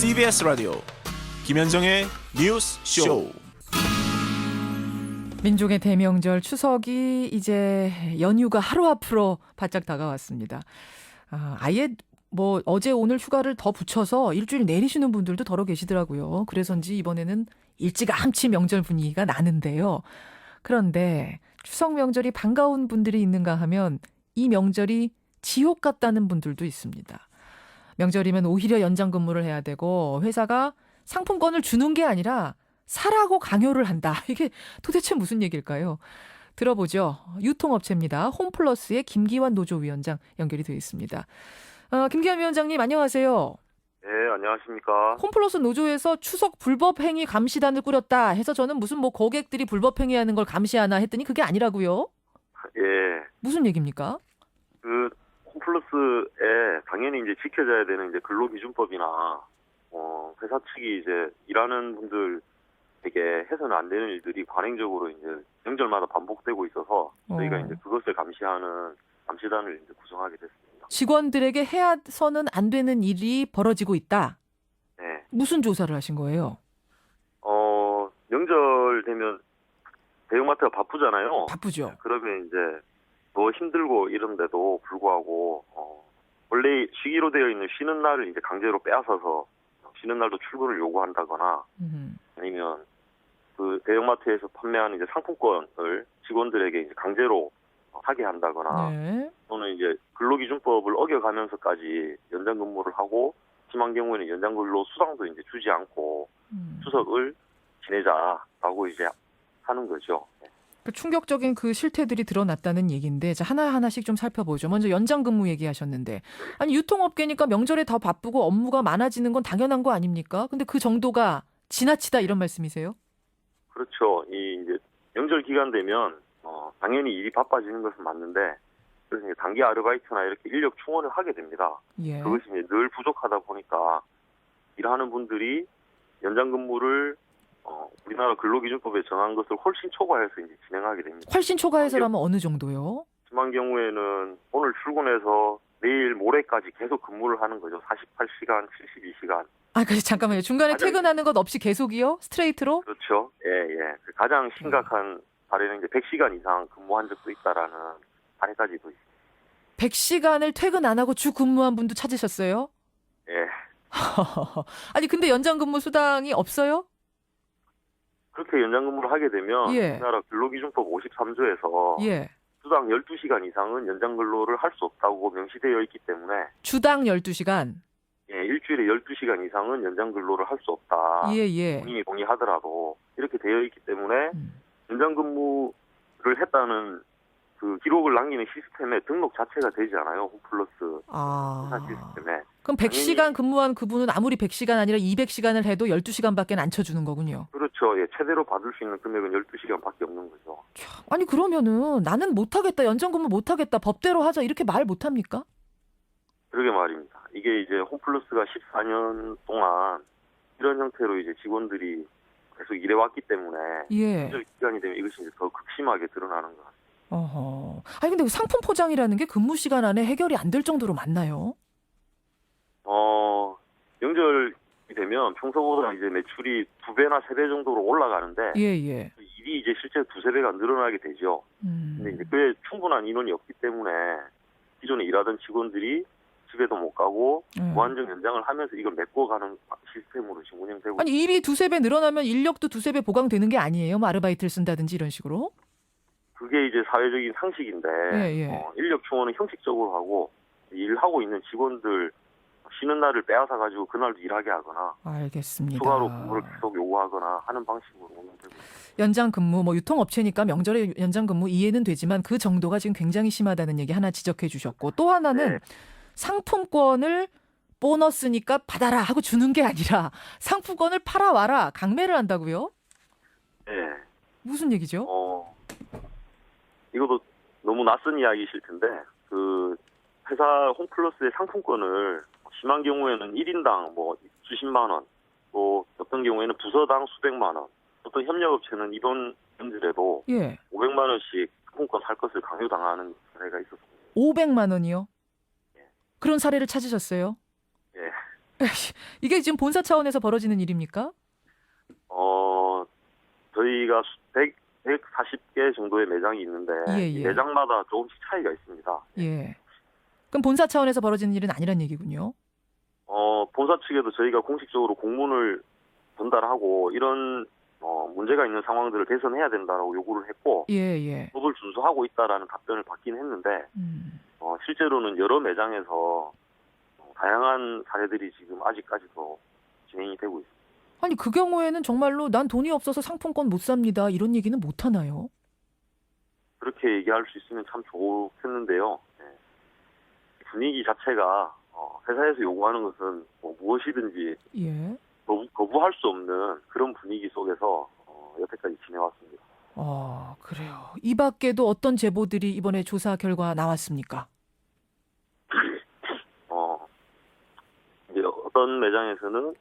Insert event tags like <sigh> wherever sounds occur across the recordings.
CBS 라디오 김현정의 뉴스 쇼. 민족의 대명절 추석이 이제 연휴가 하루 앞으로 바짝 다가왔습니다. 아, 아예 뭐 어제 오늘 휴가를 더 붙여서 일주일 내리시는 분들도 더러 계시더라고요. 그래서인지 이번에는 일찌감치 명절 분위기가 나는데요. 그런데 추석 명절이 반가운 분들이 있는가 하면 이 명절이 지옥 같다는 분들도 있습니다. 명절이면 오히려 연장 근무를 해야 되고 회사가 상품권을 주는 게 아니라 사라고 강요를 한다. <laughs> 이게 도대체 무슨 얘기일까요? 들어보죠. 유통업체입니다. 홈플러스의 김기환 노조위원장 연결이 되어 있습니다. 어, 김기환 위원장님 안녕하세요. 네, 안녕하십니까. 홈플러스 노조에서 추석 불법 행위 감시단을 꾸렸다 해서 저는 무슨 뭐 고객들이 불법 행위하는 걸 감시하나 했더니 그게 아니라고요. 예, 무슨 얘기입니까? 그 홈플러스에 당연히 이제 지켜져야 되는 이제 근로기준법이나 어, 회사 측이 이제 일하는 분들에게 해서는 안 되는 일들이 관행적으로 이제 명절마다 반복되고 있어서 저희가 어. 이제 그것을 감시하는 감시단을 이제 구성하게 됐습니다. 직원들에게 해서는 안 되는 일이 벌어지고 있다. 네, 무슨 조사를 하신 거예요? 어, 명절 되면 대형마트가 바쁘잖아요. 바쁘죠. 그러면 이제 더 힘들고 이런데도 불구하고 어, 원래 쉬기로 되어 있는 쉬는 날을 이제 강제로 빼앗아서 쉬는 날도 출근을 요구한다거나 음. 아니면 그 대형마트에서 판매하는 이제 상품권을 직원들에게 이제 강제로 하게 한다거나 네. 또는 이제 근로기준법을 어겨가면서까지 연장 근무를 하고 심한 경우에는 연장 근로 수당도 이제 주지 않고 음. 추석을 지내자라고 이제 하는 거죠. 그 충격적인 그 실태들이 드러났다는 얘기인데 자 하나 하나씩 좀 살펴보죠. 먼저 연장 근무 얘기하셨는데 아니 유통업계니까 명절에 더 바쁘고 업무가 많아지는 건 당연한 거 아닙니까? 근데 그 정도가 지나치다 이런 말씀이세요? 그렇죠. 이 이제 명절 기간 되면 어, 당연히 일이 바빠지는 것은 맞는데 그래서 이제 단기 아르바이트나 이렇게 인력 충원을 하게 됩니다. 예. 그것이 이제 늘 부족하다 보니까 일하는 분들이 연장 근무를 어, 우리나라 근로기준법에 정한 것을 훨씬 초과해서 이제 진행하게 됩니다. 훨씬 초과해서라면 어느 정도요? 심한 경우에는 오늘 출근해서 내일 모레까지 계속 근무를 하는 거죠. 48시간, 72시간. 아, 그 잠깐만요. 중간에 가장- 퇴근하는 것 없이 계속이요? 스트레이트로? 그렇죠. 예, 예. 그 가장 심각한 사례는 이제 100시간 이상 근무한 적도 있다라는 사례까지도 있습니다. 100시간을 퇴근 안 하고 주 근무한 분도 찾으셨어요? 예. <laughs> 아니 근데 연장 근무 수당이 없어요? 그렇게 연장 근무를 하게 되면 예. 우리나라 근로기준법 53조에서 예. 수당 12시간 이상은 연장 근로를 할 수 없다고 명시되어 있기 때문에 주당 12시간. 예, 일주일에 12시간 이상은 연장 근로를 할 수 없다. 예, 예. 본인이 동의하더라도 이렇게 되어 있기 때문에 음. 연장 근무를 했다는 그 기록을 남기는 시스템에 등록 자체가 되지 않아요. 홈플러스 회사 아. 시스템에. 그럼 100시간 근무한 그분은 아무리 100시간 아니라 200시간을 해도 12시간밖에 안 쳐주는 거군요. 그렇죠. 예, 최대로 받을 수 있는 금액은 12시간밖에 없는 거죠. 아니 그러면은 나는 못하겠다 연장 근무 못하겠다 법대로 하자 이렇게 말 못합니까? 그러게 말입니다. 이게 이제 홈플러스가 14년 동안 이런 형태로 이제 직원들이 계속 일해왔기 때문에 예. 기간이 되면 이것이 이제 더 극심하게 드러나는 것 같습니다. 어허. 아니 근데 그 상품 포장이라는 게 근무 시간 안에 해결이 안 될 정도로 많나요? 어, 명절이 되면 평소보다 이제 매출이 두 배나 세 배 정도로 올라가는데 예, 예. 일이 이제 실제 두세 배가 늘어나게 되죠. 근데 이제 음. 그에 충분한 인원이 없기 때문에 기존에 일하던 직원들이 집에도 못 가고 음. 무한정 연장을 하면서 이걸 메꿔가는 시스템으로 지금 운영되고 아니 일이 두세 배 늘어나면 인력도 두세 배 보강되는 게 아니에요? 뭐 아르바이트를 쓴다든지 이런 식으로? 그게 이제 사회적인 상식인데 예, 예. 어, 인력 충원은 형식적으로 하고 일하고 있는 직원들 쉬는 날을 빼앗아 가지고 그날도 일하게 하거나 알겠습니다. 추가로 근무를 계속 요구하거나 하는 방식으로 운영되고 있습니다. 연장 근무 뭐 유통업체니까 명절에 연장 근무 이해는 되지만 그 정도가 지금 굉장히 심하다는 얘기 하나 지적해 주셨고 또 하나는 네. 상품권을 보너스니까 받아라 하고 주는 게 아니라 상품권을 팔아 와라 강매를 한다고요? 예. 무슨 얘기죠? 어, 이것도 너무 낯선 이야기실 텐데, 그, 회사 홈플러스의 상품권을 심한 경우에는 1인당 뭐 수십만 원, 또 어떤 경우에는 부서당 수백만 원, 어떤 협력업체는 이번 연들에도 예. 500만 원씩 상품권 살 것을 강요당하는 사례가 있었습니다. 500만 원이요? 예. 그런 사례를 찾으셨어요? 예. <laughs> 이게 지금 본사 차원에서 벌어지는 일입니까? 어, 저희가 100, 140개 정도의 매장이 있는데 예, 이 예. 매장마다 조금씩 차이가 있습니다. 예. 그럼 본사 차원에서 벌어지는 일은 아니란 얘기군요. 어, 본사 측에도 저희가 공식적으로 공문을 전달하고 이런 어, 문제가 있는 상황들을 개선해야 된다라고 요구를 했고 예, 예. 법을 준수하고 있다라는 답변을 받긴 했는데 음. 어, 실제로는 여러 매장에서 어, 다양한 사례들이 지금 아직까지도 진행이 되고 있습니다. 아니 그 경우에는 정말로 난 돈이 없어서 상품권 못 삽니다. 이런 얘기는 못 하나요? 그렇게 얘기할 수 있으면 참 좋겠는데요. 네. 분위기 자체가 어, 회사에서 요구하는 것은 뭐 무엇이든지 예. 거부, 거부할 수 없는 그런 분위기 속에서 어, 여태까지 지내왔습니다. 어, 그래요. 이 밖에도 어떤 제보들이 이번에 조사 결과 나왔습니까? <laughs> 어, 이제 어떤 매장에서는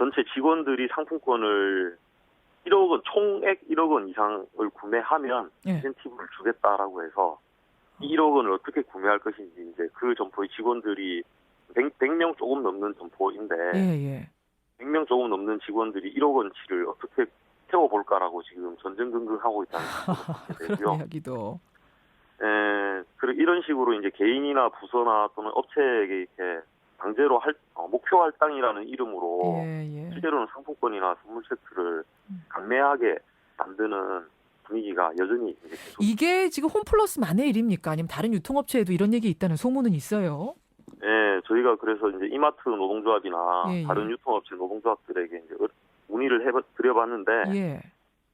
전체 직원들이 상품권을 1억 원, 총액 1억 원 이상을 구매하면 예. 인센티브를 주겠다라고 해서 이 1억 원을 어떻게 구매할 것인지 이제 그 점포의 직원들이 100, 100명 조금 넘는 점포인데 예, 예. 100명 조금 넘는 직원들이 1억 원치를 어떻게 태워볼까라고 지금 전전긍긍하고 있다는 그런. 이야기도. 에, 그리고 이런 식으로 이제 개인이나 부서나 또는 업체에게 이렇게 강제로 할, 어, 목표 할당이라는 이름으로 예, 예. 실제로는 상품권이나 선물 세트를 음. 강매하게 만드는 분위기가 여전히 이게 지금 홈플러스만의 일입니까? 아니면 다른 유통업체에도 이런 얘기 있다는 소문은 있어요? 예, 저희가 그래서 이제 이마트 노동조합이나 예, 예. 다른 유통업체 노동조합들에게 이제 어- 문의를 해 드려봤는데 예.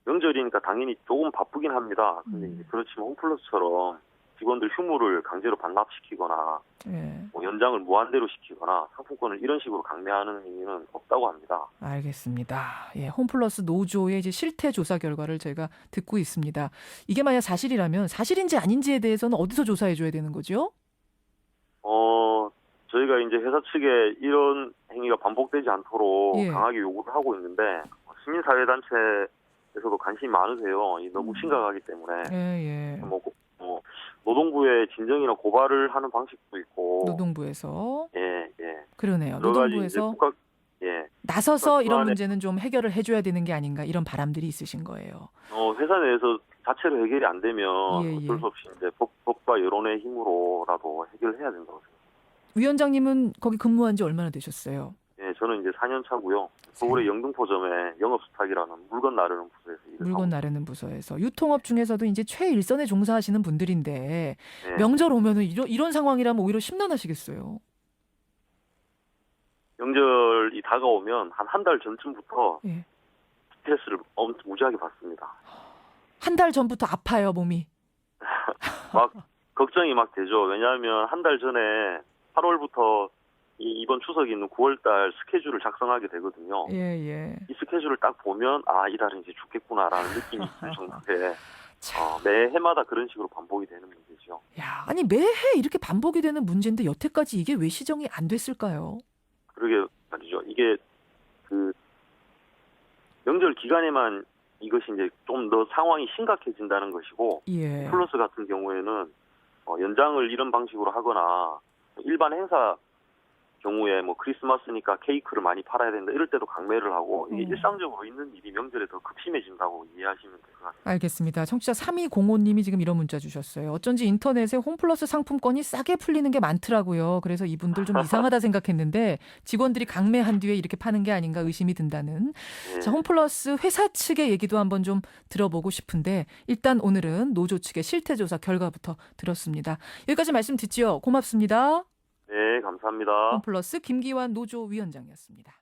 명절이니까 당연히 조금 바쁘긴 합니다. 근데 음. 그렇지만 홈플러스처럼 직원들 휴무를 강제로 반납시키거나 예. 뭐 연장을 무한대로 시키거나 상품권을 이런 식으로 강매하는 의미는 없다고 합니다. 알겠습니다. 예, 홈플러스 노조의 이제 실태 조사 결과를 저희가 듣고 있습니다. 이게 만약 사실이라면 사실인지 아닌지에 대해서는 어디서 조사해 줘야 되는 거죠? 어, 저희가 이제 회사 측에 이런 행위가 반복되지 않도록 예. 강하게 요구를 하고 있는데 시민사회단체 에서도 관심이 많으세요. 이 너무 음. 심각하기 때문에 예, 예. 뭐 노동부에 진정이나 고발을 하는 방식도 있고 노동부에서 예, 예. 그러네요. 노동부에서 국가 예. 나서서 이런 문제는 좀 해결을 해줘야 되는 게 아닌가 이런 바람들이 있으신 거예요. 어, 회사 내에서 자체로 해결이 안 되면 예, 예. 어쩔 수 없이 이제 법, 법과 여론의 힘으로라도 해결해야 된다고 생각합니다. 위원장님은 거기 근무한 지 얼마나 되셨어요? 예, 저는 이제 4년 차고요. 서울의 영등포점에 영업 수탁이라는 물건 나르는 부서에서 물건 하고 나르는 부서에서 유통업 중에서도 이제 최일선에 종사하시는 분들인데 예. 명절 오면은 이런 이런 상황이라면 오히려 심란하시겠어요. 명절이 다가오면 한 한 달 전쯤부터 예. 스트레스를 엄청 무지하게 받습니다. 한 달 전부터 아파요 몸이. <laughs> 막 걱정이 막 되죠. 왜냐하면 한 달 전에 8월부터 이 이번 추석이 있는 9월달 스케줄을 작성하게 되거든요. 예 예. 이 스케줄을 딱 보면 아 이달은 이제 죽겠구나라는 느낌이 들 <laughs> 정도에 참. 어, 매 해마다 그런 식으로 반복이 되는 문제죠. 야 아니 매해 이렇게 반복이 되는 문제인데 여태까지 이게 왜 시정이 안 됐을까요? 그러게 말이죠. 이게 그 명절 기간에만 이것이 이제 좀 더 상황이 심각해진다는 것이고 예. 플러스 같은 경우에는 어, 연장을 이런 방식으로 하거나 일반 행사 경우에 뭐 크리스마스니까 케이크를 많이 팔아야 된다 이럴 때도 강매를 하고 이게 음. 일상적으로 있는 일이 명절에 더 급심해진다고 이해하시면 될 것 같습니다. 알겠습니다. 청취자 3205님이 지금 이런 문자 주셨어요. 어쩐지 인터넷에 홈플러스 상품권이 싸게 풀리는 게 많더라고요. 그래서 이분들 좀 <laughs> 이상하다 생각했는데 직원들이 강매한 뒤에 이렇게 파는 게 아닌가 의심이 든다는. 예. 자, 홈플러스 회사 측의 얘기도 한번 좀 들어보고 싶은데 일단 오늘은 노조 측의 실태조사 결과부터 들었습니다. 여기까지 말씀 듣지요. 고맙습니다. 네, 감사합니다. 홈플러스 김기환 노조 위원장이었습니다.